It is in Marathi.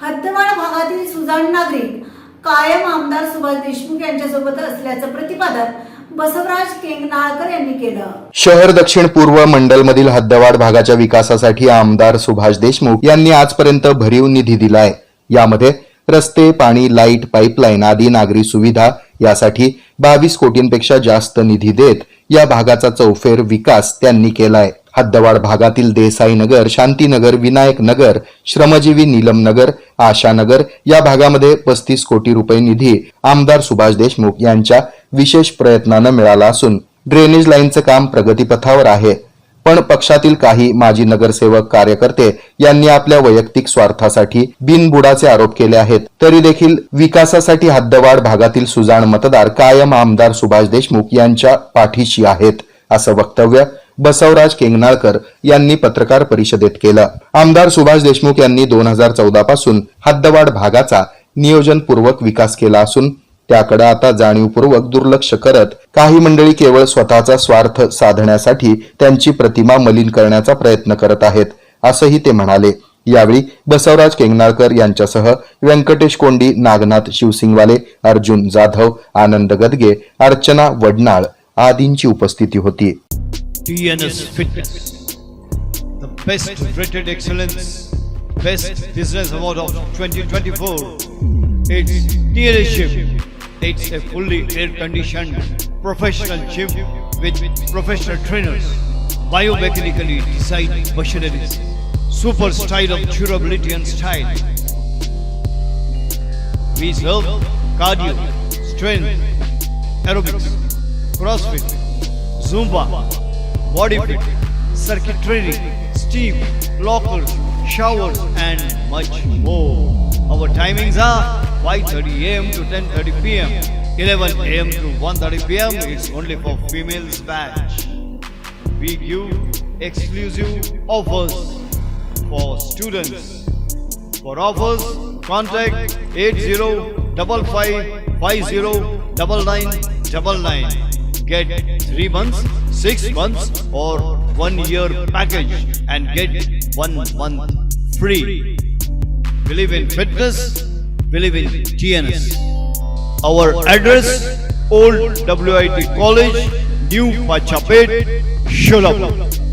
हद्दवाड भागातील सुजाण नागरिक कायम आमदार सुभाष देशमुख यांच्यासोबत असल्याचं प्रतिपादन बसवराज केंगनाळकर यांनी केलं. शहर दक्षिण पूर्व मंडलमधील हद्दवाड भागाच्या विकासासाठी आमदार सुभाष देशमुख यांनी आजपर्यंत भरीव निधी दिलाय. यामध्ये रस्ते पाणी लाइट पाईपलाईन आदी नागरी सुविधा यासाठी बावीस कोटींपेक्षा जास्त निधी देत या भागाचा चौफेर विकास त्यांनी केलाय. हद्दवाड भागातील देसाई नगर शांतीनगर विनायक नगर श्रमजीवी नीलम नगर आशानगर या भागामध्ये पस्तीस कोटी रुपये निधी आमदार सुभाष देशमुख यांच्या विशेष प्रयत्नानं मिळाला असून ड्रेनेज लाईनचं काम प्रगतीपथावर आहे. पण पक्षातील काही माजी नगरसेवक कार्यकर्ते यांनी आपल्या वैयक्तिक स्वार्थासाठी बिनबुडाचे आरोप केले आहेत. तरी देखील विकासासाठी हद्दवाड भागातील सुजाण मतदार कायम आमदार सुभाष देशमुख यांच्या पाठीशी आहेत असं वक्तव्य बसवराज केंगनाळकर यांनी पत्रकार परिषदेत केलं. आमदार सुभाष देशमुख यांनी दोन हजार चौदा पासून हद्दवाड भागाचा नियोजनपूर्वक विकास केला असून त्याकडे आता जाणीवपूर्वक दुर्लक्ष करत काही मंडळी केवळ स्वतःचा स्वार्थ साधण्यासाठी त्यांची प्रतिमा मलिन करण्याचा प्रयत्न करत आहेत असंही ते म्हणाले. यावेळी बसवराज केंगनाळकर यांच्यासह व्यंकटेश कोंडी नागनाथ शिवसिंगवाले अर्जुन जाधव आनंद गदगे अर्चना वडनाळ आदींची उपस्थिती होती. TNS Fitness, the best rated excellence, best business award of 2024. It's TNS Gym. It's a fully air-conditioned professional gym with professional trainers, biomechanically designed machineries, super style of durability and style. We serve cardio, strength, aerobics, CrossFit, Zumba, body fit, circuit training, steam, lockers, showers, and much more. Our timings are 5:30 a.m. to 10:30 p.m. 11 a.m. to 1:30 p.m. It's only for females batch. We give exclusive offers for students. For offers, contact 8055509999. Get 3 months, 6 months or 1 year package and get 1 month free. Believe in fitness, believe in TNS. Our address Old WIT College, New Pachapet, Sholapur.